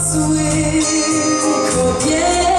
souhait, combien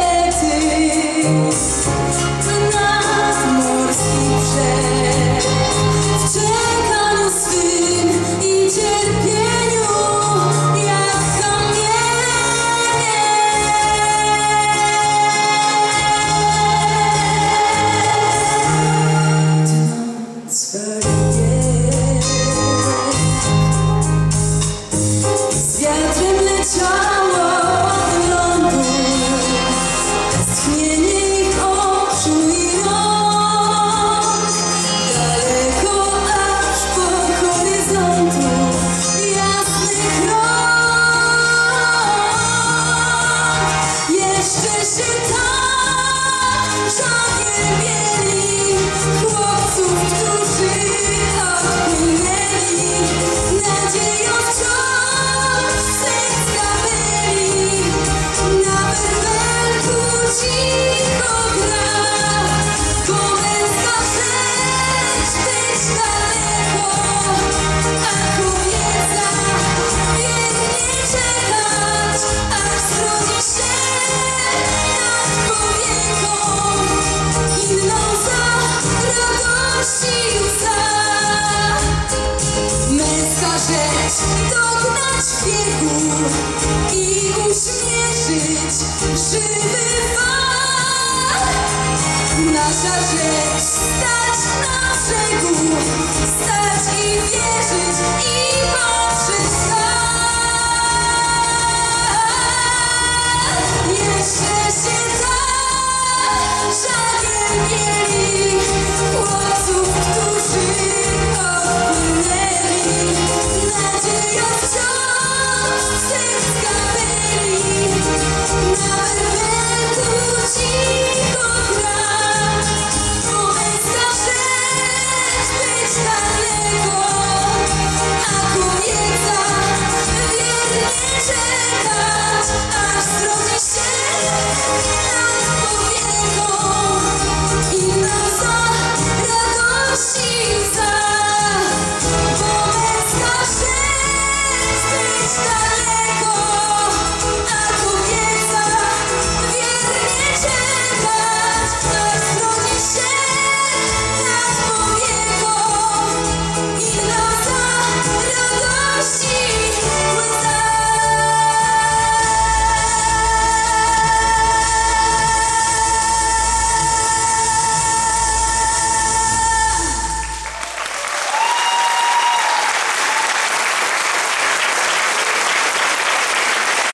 Nasza rzecz stać na brzegu Stać i wiesz